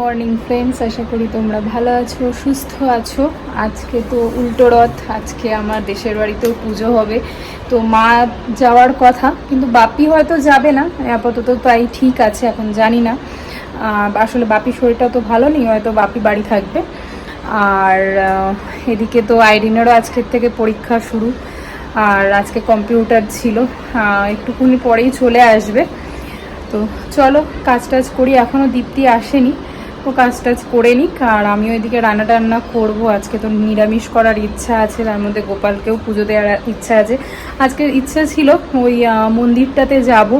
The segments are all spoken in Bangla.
মর্নিং ফ্রেন্ডস, আশা করি তোমরা ভালো আছো, সুস্থ আছো। আজকে তো উল্টো রথ, আজকে আমার দেশের বাড়িতেও পুজো হবে। তো মা যাওয়ার কথা, কিন্তু বাপি হয়তো যাবে না, আপাতত তাই ঠিক আছে, এখন জানি না। আসলে বাপি শরীরটা তো ভালো নেই, হয়তো বাপি বাড়ি থাকবে। আর এদিকে তো আইরিনেরও আজকের থেকে পরীক্ষা শুরু। আর আজকে কম্পিউটার ছিল একটুকুনি পরেই চলে আসবে। তো চলো কাজ টাজ করি এখনও দীপ্তি আসেনি। ও কাজ টাজ করে নিক, আর আমিও এদিকে রান্না টান্না করব। আজকে তো নিরামিষ করার ইচ্ছা আছে, তার মধ্যে গোপালকেও পুজো দেওয়ার ইচ্ছা আছে। আজকের ইচ্ছা ছিল ওই মন্দিরটাতে যাব,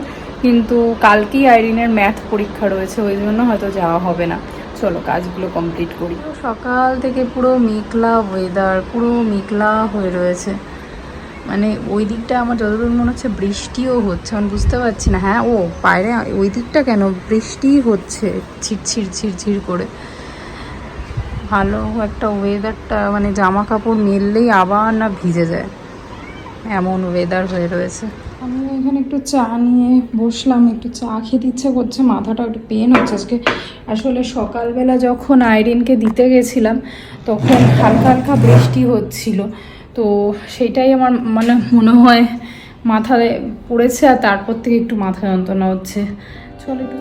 কিন্তু কালকেই আইরিনের ম্যাথ পরীক্ষা রয়েছে, ওই জন্য হয়তো যাওয়া হবে না। চলো, কাজগুলো কমপ্লিট করি। সকাল থেকে পুরো মেঘলা ওয়েদার পুরো মেঘলা হয়ে রয়েছে। মানে ওই দিকটা আমার যতদূর মনে হচ্ছে বৃষ্টিও হচ্ছে, আমি বুঝতে পারছি না। হ্যাঁ ও বাইরে ওই দিকটা কেন? বৃষ্টি হচ্ছে ছিটছির ঝিরঝির করে। ভালো একটা ওয়েদারটা মানে জামা কাপড় মেললেই আবার না ভিজে যায়। এমন ওয়েদার হয়ে রয়েছে। আমি এখানে একটু চা নিয়ে বসলাম, একটু চা খেতে ইচ্ছে করছে, মাথাটা একটু পেন হচ্ছে। আজকে আসলে সকালবেলা যখন আইরিনকে দিতে গেছিলাম, তখন হালকা হালকা বৃষ্টি হচ্ছিল। তো সেটাই আমার মানে মনে হয় মাথায় পড়েছে আর তারপর থেকে একটু মাথা যন্ত্রণা হচ্ছে। চলো একটু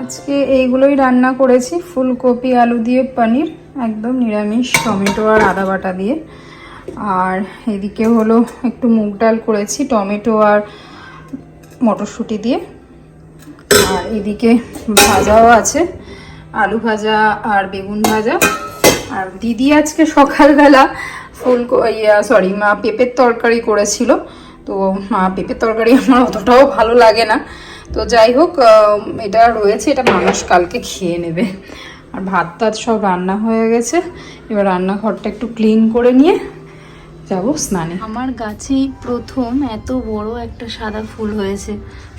আজকে এইগুলোই রান্না করেছি, ফুলকপি, আলু দিয়ে পনির। একদম নিরামিষ, টমেটো আর আদা বাটা দিয়ে। আর এদিকে হলো একটু মুগ ডাল করেছি, টমেটো আর মটরশুঁটি দিয়ে। আর এদিকে ভাজাও আছে, আলু ভাজা আর বেগুন ভাজা। আর দিদি আজকে সকালবেলা ফুল ইয়া সরি মা পেঁপের তরকারি করেছিল। তো মা পেঁপের তরকারি আমার অতটাও ভালো লাগে না। তো যাই হোক এটা রয়েছে, এটা মানুষ কালকে খেয়ে নেবে। আর ভাত টাত সব রান্না হয়ে গেছে। এবার রান্নাঘরটা একটু ক্লিন করে নিয়ে যাব স্নানে। আমার গাছেই প্রথম এত বড় একটা সাদা ফুল হয়েছে।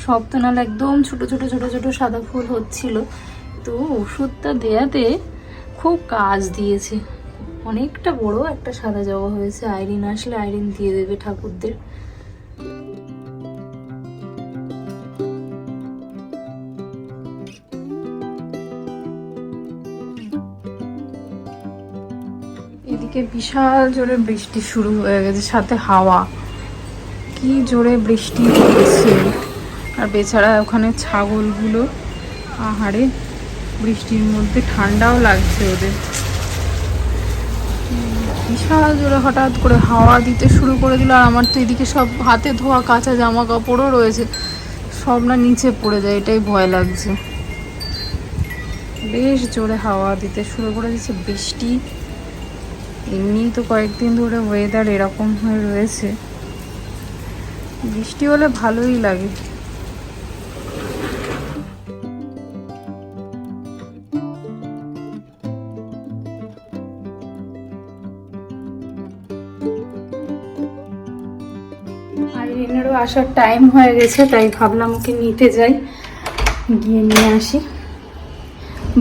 সব তো নাহলে একদম ছোট ছোট ছোট ছোট সাদা ফুল হচ্ছিল। তো ওষুধটা দেয়াতে খুব কাজ দিয়েছে। অনেকটা বড় একটা সাদা জবা হয়েছে। আইরিন আসলে আইরিন দিয়ে দেবে ঠাকুরদের। এদিকে বিশাল জোরে বৃষ্টি শুরু হয়ে গেছে, সাথে হাওয়া। কি জোরে বৃষ্টি হয়েছে আর বেচারা ওখানে ছাগলগুলো, আহারে, বৃষ্টির মধ্যে ঠান্ডাও লাগছে ওদের। বিশাল জোরে হঠাৎ করে হাওয়া দিতে শুরু করে দিল, আর আমার তো এদিকে সব হাতে ধোয়া কাঁচা জামা কাপড়ও রয়েছে। সব না নিচে পড়ে যায়, এটাই ভয় লাগছে। বেশ জোরে হাওয়া দিতে শুরু করে দিচ্ছে, বৃষ্টি এমনিই তো কয়েকদিন ধরে ওয়েদার এরকম হয়ে রয়েছে। বৃষ্টি হলে ভালোই লাগে। আইরিনেরও আসার টাইম হয়ে গেছে, তাই ভাবলাম ওকে নিতে যাই। গিয়ে নিয়ে আসি।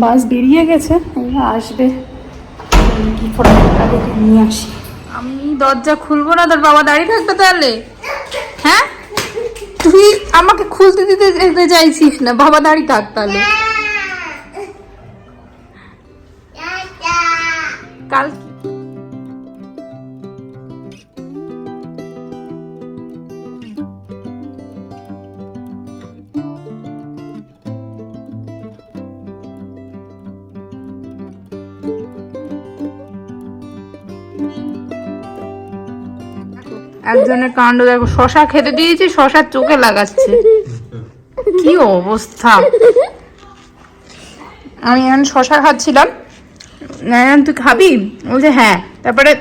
বাস বেরিয়ে গেছে এবার আসবে কি করে আগে নিয়ে আসি? আমি দরজা খুলবো না তোর বাবা দাঁড়িয়ে থাকবে তাহলে? হ্যাঁ? তুই আমাকে খুলতে দিতে যেতে চাইছিস না বাবা দাঁড়িয়ে থাক তাহলে। কাল একজনের কাণ্ড দেখো, শশা খেতে দিয়েছি, শশার চোখে লাগাচ্ছে। কি অবস্থা? আমি এখন শশা খাচ্ছিলাম। নারায়ণ, তুই খাবি? বলছে হ্যাঁ তারপরে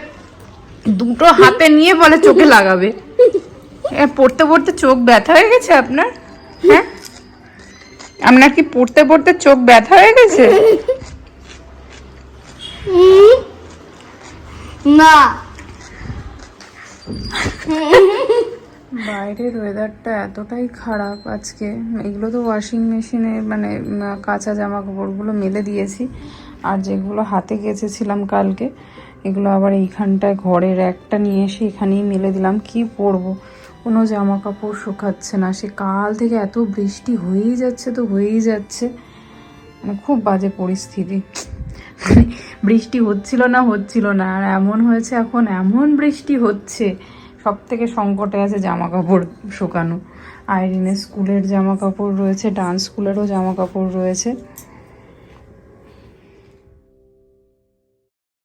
দুটো হাতে নিয়ে বলে চোখে লাগাবে। পড়তে পড়তে চোখ ব্যথা হয়ে গেছে আপনার? হ্যাঁ? আপনার কি পড়তে পড়তে চোখ ব্যথা হয়ে গেছে? না। বাইরের ওয়েদারটা এতটাই খারাপ আজকে। এগুলো তো ওয়াশিং মেশিনে মানে কাঁচা জামা কাপড়গুলো মেলে দিয়েছি। আর যেগুলো হাতে গেছেছিলাম কালকে, এগুলো আবার এইখানটায় ঘরের একটা নিয়ে এসে এখানেই মেলে দিলাম। কি পরবো? কোনো জামা কাপড় শুকাচ্ছে না। সে কাল থেকে এত বৃষ্টি হয়েই যাচ্ছে তো হয়েই যাচ্ছে। মানে খুব বাজে পরিস্থিতি। বৃষ্টি হচ্ছিল না হচ্ছিল না। আর এমন হয়েছে এখন, এমন বৃষ্টি হচ্ছে সব থেকে সংকটে আছে জামা কাপড় শুকানো আইরিনের স্কুলের জামা কাপড় রয়েছে, ডান্স স্কুলেরও জামা কাপড় রয়েছে।